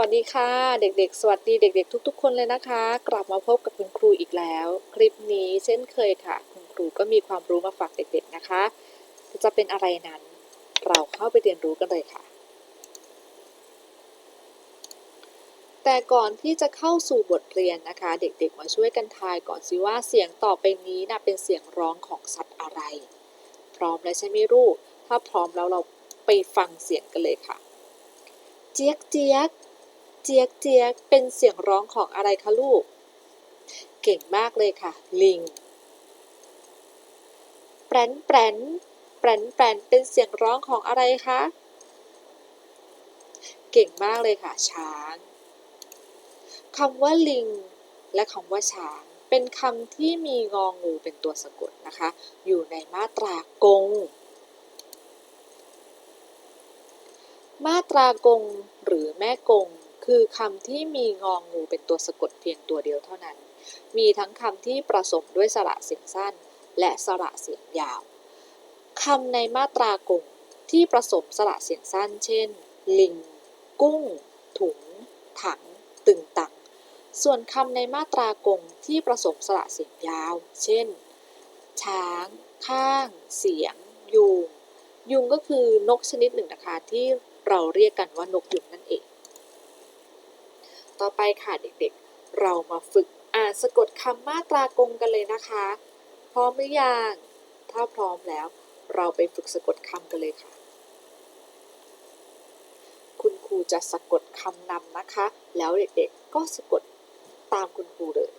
วัสดีค่ะ เด็กๆ สวัสดีเด็ก ๆ ทุก ๆ คนเลยนะคะ กลับมาพบกับคุณครูอีกแล้ว คลิปนี้เช่นเคยค่ะ คุณครูก็มีความรู้มาฝากเด็ก ๆ นะคะ จะเป็นอะไรนั้น เราเข้าไปเรียนรู้กันเลยค่ะ แต่ก่อนที่จะเข้าสู่บทเรียนนะคะ เด็กๆ มาช่วยกันทายก่อนสิว่าเสียงต่อไปนี้นะเป็นเสียงร้องของสัตว์อะไร พร้อมแล้วใช่ไหมลูกถ้าพร้อมแล้วเราไปฟังเสียงกันเลยค่ะ เจี๊ยกเจี๊ยก เจี๊ยกเจี๊ยกเป็นเสียงร้องของอะไรคะลูก เก่งมากเลยค่ะ ลิง แปรนแปรนแปรนแปรนเป็นเสียงร้องของอะไรคะ เก่งมากเลยค่ะ ช้างคำว่าลิง และคำว่าช้างเป็นคำที่มีงองูเป็นตัวสะกดนะคะ อยู่ในมาตรากง มาตรากงหรือแม่กง คือคำที่มีงองูเป็นตัวสะกดเพียงตัวเดียวเท่านั้น มีทั้งคำที่ประสมด้วยสระเสียงสั้น และสระเสียงยาวคำในมาตรากงที่ประสมสระเสียงสั้น เช่น ลิง กุ้ง ถุง ถัง ตึงตัง ส่วนคำในมาตรากงที่ประสมสระเสียงยาว เช่น ช้าง ข้าง เสียงยูงยุงก็คือนกชนิดหนึ่งนะคะที่เราเรียกกันว่านกยุงนั่นเอง ต่อไปค่ะเด็กๆ เรามาฝึกอ่านสะกดคำมาตรากงกันเลยนะคะ พร้อมหรือยัง ถ้าพร้อมแล้ว เราไปฝึกสะกดคำกันเลยค่ะ คุณครูจะสะกดคำนำนะคะ แล้วเด็กๆ ก็สะกดตามคุณครูเลย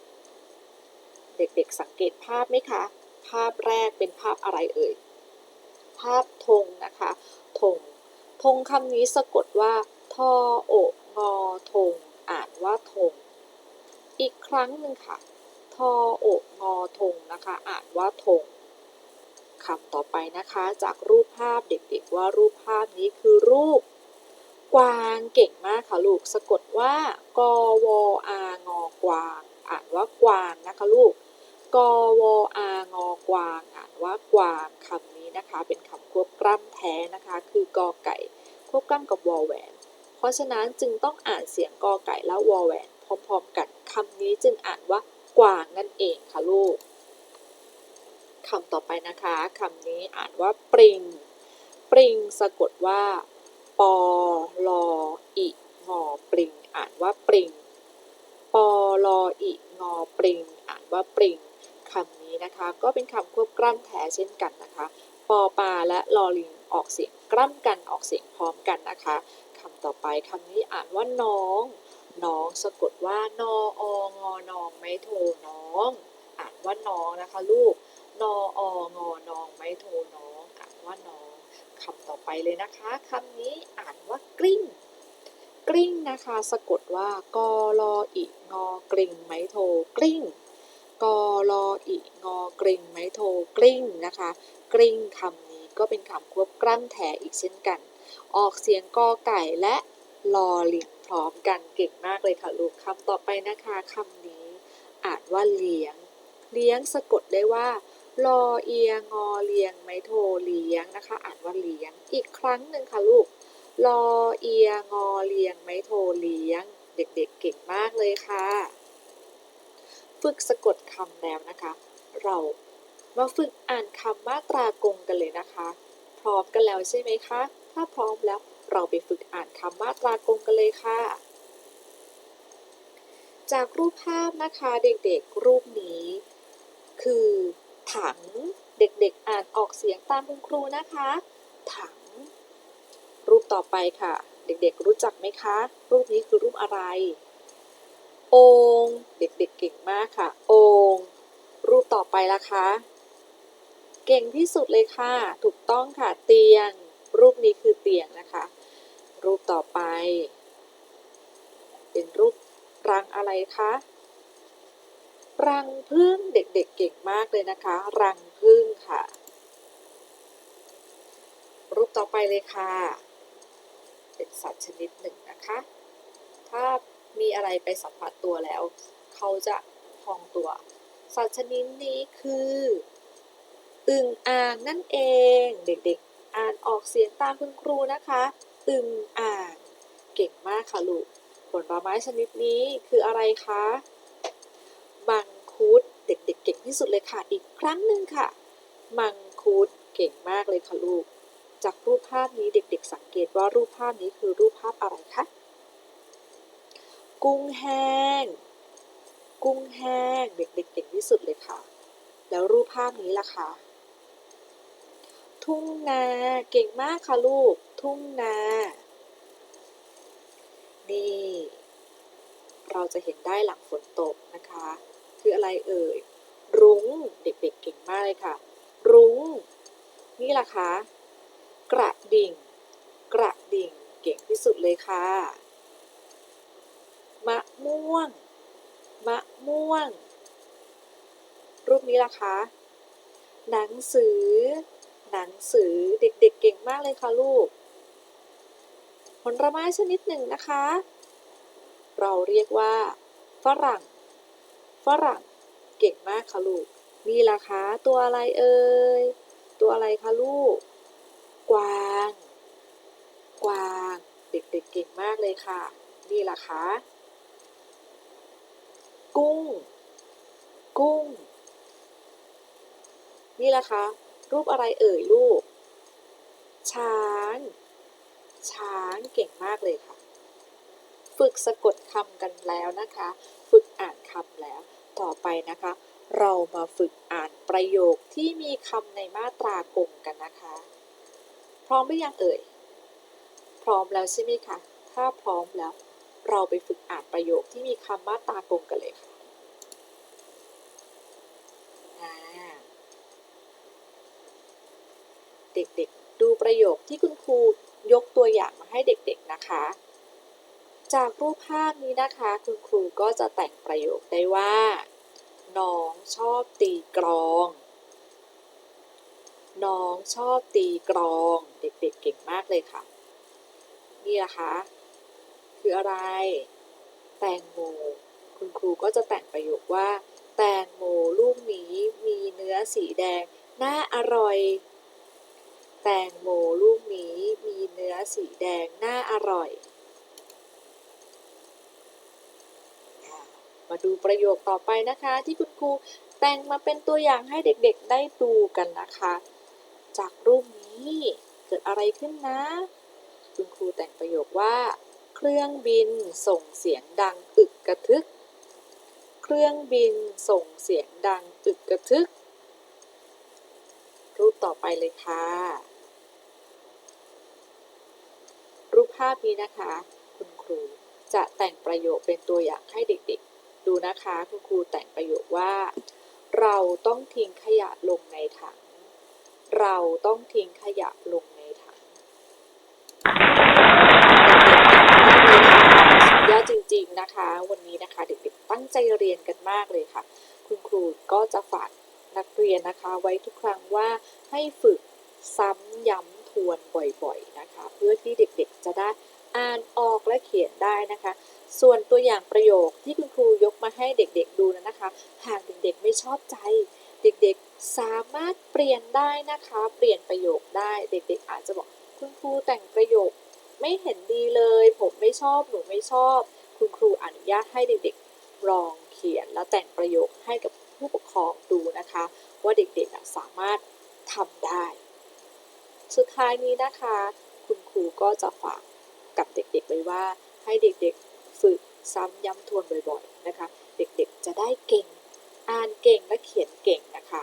เด็กๆ สังเกตภาพไหมคะ ภาพแรกเป็นภาพอะไรเอ่ย ภาพธงนะคะ ธง ธงคำนี้สะกดว่าทอโอกงอธง ว่าธงอีกครั้งหนึ่งค่ะทอโอกงอธงนะคะ อ่านว่าธงคำต่อไปนะคะ จากรูปภาพเด็กๆว่ารูปภาพนี้คือรูป กวางเก่งมากค่ะลูกสะกดว่ากวอางอกวาง อ่านว่ากวางนะคะลูกกวอางอกวาง อ่านว่ากวางคำนี้นะคะ เป็นคำควบกล้ำแท้นะคะ คือกอไก่ควบกล้ำกับวอแหวน เพราะฉะนั้นจึงต้องอ่านเสียงกอไก่และวอแหวนพร้อมๆกันคำนี้จึงอ่านว่ากวางนั่นเองค่ะลูกคำต่อไปนะคะคำนี้อ่านว่าปริง ปริงสะกดว่าปอลออิงอปริง อ่านว่าปริงปอลออิงอปริง อ่านว่าปริงคำนี้นะคะก็เป็นคำควบกล้ำแท้เช่นกันนะคะ ปอปลาและลอลิงออกเสียงกล้ำกันออกเสียงพร้อมกันนะคะ คำต่อไปคำนี้อ่านว่าน้อง น้องสะกดว่านอองอนองไม่โทน้อง อ่านว่าน้องนะคะลูกนอองอนองไม่โทน้องอ่านว่าน้องคำต่อไปเลยนะคะคำนี้อ่านว่ากลิ้งกลิ้งนะคะสะกดว่ากอลออิงอกริ่งไม้โทกลิ้งกอลออิงอกริ่งไม้โทกลิ้งนะคะกลิ้งคำ ก็เป็นคำควบกล้ำแถอีกเช่นกัน ออกเสียงกอไก่และลอลิงพร้อมกันเก่งมากเลยค่ะลูกคำต่อไปนะคะคำนี้อ่านว่าเลี้ยง เลี้ยงสะกดได้ว่าลอเอียงอเลียงไม้โทเลี้ยงนะคะ อ่านว่าเลี้ยงอีกครั้งหนึ่งค่ะลูกลอเอียงอเลียงไม้โทเลี้ยง เด็กๆเก่งมากเลยค่ะ ฝึกสะกดคำแล้วนะคะ เรา มาฝึกอ่านคำมาตรากงกันเลยนะคะ พร้อมกันแล้วใช่ไหมคะ ถ้าพร้อมแล้วเราไปฝึกอ่านคำมาตรากงกันเลยค่ะ จากรูปภาพนะคะเด็กๆรูปนี้ คือ ถังเด็กๆ อ่านออกเสียงตามคุณครูนะคะ ถัง รูปต่อไปค่ะ เด็กๆ รู้จักไหมคะ รูปนี้คือรูปอะไรโองเด็กๆเก่งมากค่ะโองรูปต่อไปละคะ เก่งที่สุดเลยค่ะ ถูกต้องค่ะ เตียง รูปนี้คือเตียงนะคะ รูปต่อไป เป็นรูปรังอะไรคะ รังพึ่งเด็กๆเก่งมากเลยนะคะ รังพึ่งค่ะ รูปต่อไปเลยค่ะ เป็นสัตว์ชนิดหนึ่งนะคะ ถ้ามีอะไรไปสัมผัสตัวแล้ว เขาจะพองตัว สัตว์ชนิดนี้คือ อึ่งอ่างนั่นเอง เด็กๆ อ่านออกเสียงตามคุณครูนะคะ อึ่งอ่าง เก่งมากค่ะลูก ผลไม้ชนิดนี้คืออะไรคะมังคุดเด็กๆเก่งที่สุดเลยค่ะ อีกครั้งหนึ่งค่ะ มังคุดเก่งมากเลยค่ะลูก จากรูปภาพนี้เด็ก ๆ สังเกตว่ารูปภาพนี้คือรูปภาพอะไรคะ กุ้งแห้ง กุ้งแห้ง เด็กๆเก่งที่สุดเลยค่ะ แล้วรูปภาพนี้ล่ะคะ ทุ่งนา เก่งมากค่ะลูก ทุ่งนา นี่ เราจะเห็นได้หลังฝนตกนะคะ คืออะไรเอ่ย รุ้ง เด็กๆเก่งมากเลยค่ะ รุ้ง นี่ล่ะคะ กระดิ่ง กระดิ่ง เก่งที่สุดเลยค่ะ มะม่วง มะม่วง รูปนี้ล่ะคะ หนังสือ หนังสือเด็กๆเก่งมากเลยค่ะลูก ผลไม้ชนิดหนึ่งนะคะ เราเรียกว่าฝรั่ง ฝรั่งเก่งมากค่ะลูก นี่ล่ะคะตัวอะไรเอ่ย ตัวอะไรคะลูก กวาง กวาง เด็กๆเก่งมากเลยค่ะ นี่ล่ะคะ กุ้ง กุ้ง นี่ล่ะคะ รูปอะไรเอ่ยลูก ช้าง ช้างเก่งมากเลยค่ะ ฝึกสะกดคำกันแล้วนะคะ ฝึกอ่านคำแล้ว ต่อไปนะคะ เรามาฝึกอ่านประโยคที่มีคำในมาตรากงกันนะคะ พร้อมหรือยังเอ่ย พร้อมแล้วใช่ไหมคะ ถ้าพร้อมแล้ว เราไปฝึกอ่านประโยคที่มีคำมาตรากงกันเลยค่ะอ่า เด็กๆ ดูประโยคที่คุณครูยกตัวอย่างมาให้เด็กๆนะคะ จากรูปภาพนี้นะคะ คุณครูก็จะแต่งประโยคได้ว่า น้องชอบตีกลอง น้องชอบตีกลอง เด็กๆเก่งมากเลยค่ะ นี่นะคะ คืออะไร แตงโมคุณครูก็จะแต่งประโยคว่า แตงโมลูกนี้มีเนื้อสีแดงน่าอร่อย ตงโมลูกนี้มีเนื้อสีแดงน่าอร่อย มาดูประโยคต่อไปนะคะ ที่คุณครูแต่งมาเป็นตัวอย่างให้เด็กๆได้ดูกันนะคะ จากรูปนี้เกิดอะไรขึ้นนะ คุณครูแต่งประโยคว่า เครื่องบินส่งเสียงดังอึกกระทึก เครื่องบินส่งเสียงดังอึกกระทึก รูปต่อไปเลยค่ะ รูปภาพนี้นะคะ คุณครูจะแต่งประโยคเป็นตัวอย่างให้เด็กๆ ดูนะคะ คุณครูแต่งประโยคว่า เราต้องทิ้งขยะลงในถัง เราต้องทิ้งขยะลงในถังเยค่ะสุดยอดจริงๆนะคะ วันนี้นะคะเด็กๆตั้งใจเรียนกันมากเลยค่ะ คุณครูก็จะฝากนักเรียนนะคะไว้ทุกครั้งว่าให้ฝึกซ้ำย้ำ ทวนบ่อยๆนะคะเพื่อที่เด็กๆจะได้อ่านออกและเขียนได้นะคะ ส่วนตัวอย่างประโยคที่คุณครูยกมาให้เด็กๆดูนั้นะคะ หากเด็กๆไม่ชอบใจ เด็กๆสามารถเปลี่ยนได้นะคะ เปลี่ยนประโยคได้เด็ก ๆ อาจจะบอกคุณครูแต่งประโยคไม่เห็นดีเลย ผมไม่ชอบหนูไม่ชอบ คุณครูอนุญาตให้เด็กๆลองเขียนแล้วแต่งประโยคให้กับผู้ปกครองดูนะคะ ว่าเด็กๆสามารถทำได้ สุดท้ายนี้นะคะ คุณครูก็จะฝากกับเด็กๆไว้ว่า ให้เด็กๆฝึกซ้ำย้ำทวนบ่อยๆนะคะ เด็กๆจะได้เก่ง อ่านเก่งและเขียนเก่งนะคะ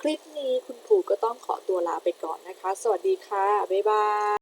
คลิปนี้คุณครูก็ต้องขอตัวลาไปก่อนนะคะ สวัสดีค่ะ บ๊ายบาย